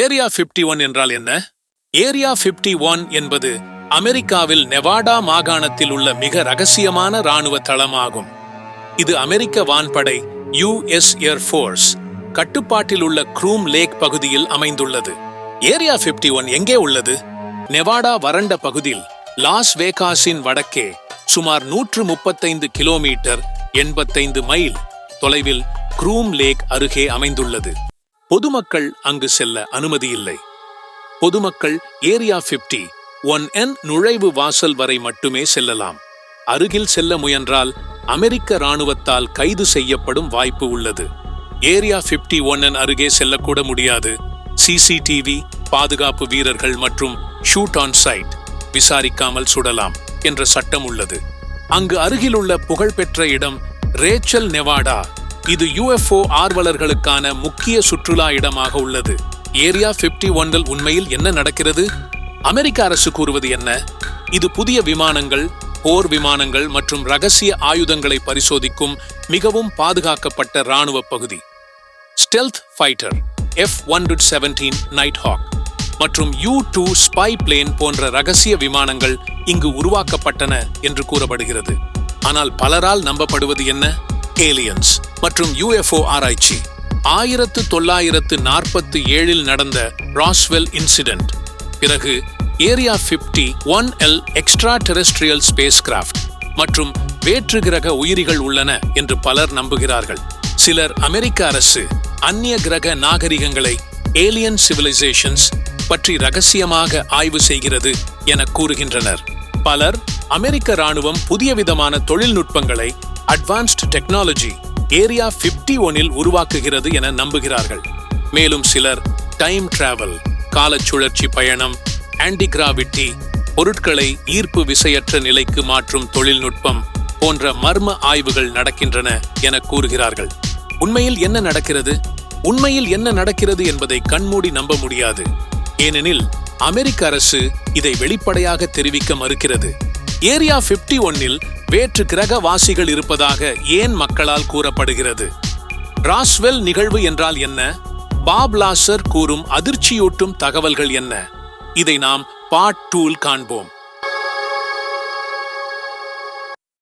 Area 51 one என்றால் என்ன? Area 51 one என்பது அமெரிக்காவில் நெவாடா மாகாணத்தில் உள்ள மிக ரகசியமான ராணுவ தளமாகும். இது அமெரிக்க வான்படை யுஎஸ் ஏர் ஃபோர்ஸ் கட்டுப்பாட்டில் உள்ள க்ரூம் லேக் பகுதியில் அமைந்துள்ளது. ஏரியா 51 ஒன் எங்கே உள்ளது? நெவாடா வறண்ட பகுதியில் லாஸ் வேகாஸின் வடக்கே சுமார் நூற்று முப்பத்தைந்து கிலோமீட்டர் எண்பத்தைந்து மைல் தொலைவில் க்ரூம் லேக் அருகே அமைந்துள்ளது. பொதுமக்கள் அங்கு செல்ல அனுமதி இல்லை பொதுமக்கள் ஏரியா 50 ஒன் என் நுழைவு வாசல் வரை மட்டுமே செல்லலாம். அருகில் செல்ல முயன்றால் அமெரிக்க ராணுவத்தால் கைது செய்யப்படும் வாய்ப்பு உள்ளது. ஏரியா 51 ஒன் அருகே செல்லக்கூட முடியாது. சிசிடிவி பாதுகாப்பு வீரர்கள் மற்றும் ஷூட் ஆன் சைட் விசாரிக்காமல் சுடலாம் என்ற சட்டம் உள்ளது. அங்கு அருகிலுள்ள புகழ்பெற்ற இடம் ரேச்சல் நெவாடா இது யுஎஃப்ஓ ஆர்வலர்களுக்கான முக்கிய சுற்றுலா இடமாக உள்ளது. ஏரியா 51 ஒன்றில் உண்மையில் என்ன நடக்கிறது? அமெரிக்க அரசு கூறுவது என்ன? இது புதிய விமானங்கள் போர் விமானங்கள் மற்றும் ரகசிய ஆயுதங்களை பரிசோதிக்கும் மிகவும் பாதுகாக்கப்பட்ட ராணுவ பகுதி. Stealth fighter F one seventeen night hawk மற்றும் யூ டூ ஸ்பை பிளேன் போன்ற ரகசிய விமானங்கள் இங்கு உருவாக்கப்பட்டன என்று கூறப்படுகிறது. ஆனால் பலரால் நம்பப்படுவது என்ன? ஏலியன்ஸ் மற்றும் யுஎஃப்ஓ ஆராய்ச்சி. ஆயிரத்து தொள்ளாயிரத்து நாற்பத்தி ஏழில் நடந்த ராஸ்வெல் இன்சிடென்ட் பிறகு area 50 one L extraterrestrial spacecraft மற்றும் வேற்று கிரக உயிரிகள் உள்ளன என்று பலர் நம்புகிறார்கள். சிலர் அமெரிக்க அரசு அந்நிய கிரக நாகரிகங்களை ஏலியன் சிவிலைசேஷன்ஸ் பற்றி ரகசியமாக ஆய்வு செய்கிறது என கூறுகின்றனர். பலர் அமெரிக்க ராணுவம் புதிய விதமான தொழில்நுட்பங்களை அட்வான்ஸ்ட் டெக்னாலஜி ஏரியா 51 ஒனில் உருவாக்குகிறது என நம்புகிறார்கள். மேலும் சிலர் டைம் டிராவல் காலச்சுழற்சி பயணம் ஆன்டிகிராவிட்டி பொருட்களை ஈர்ப்பு விசையற்ற நிலைக்கு மாற்றும் தொழில்நுட்பம் போன்ற மர்ம ஆய்வுகள் நடக்கின்றன என கூறுகிறார்கள். உண்மையில் என்ன நடக்கிறது? உண்மையில் என்ன நடக்கிறது என்பதை கண்மூடி நம்ப முடியாது. ஏனெனில் அமெரிக்க அரசு இதை வெளிப்படையாக தெரிவிக்க மறுக்கிறது. ஏரியா 51 ஒன்னில் வேற்று கிரக வாசிகள் இருப்பதாக ஏன் மக்களால் கூறப்படுகிறது? ராஸ்வெல் நிகழ்வு என்றால் என்ன? பாப் லாசர் கூறும் அதிர்ச்சியூட்டும் தகவல்கள் என்ன? இதை நாம் பார்ட் டூல் காண்போம்.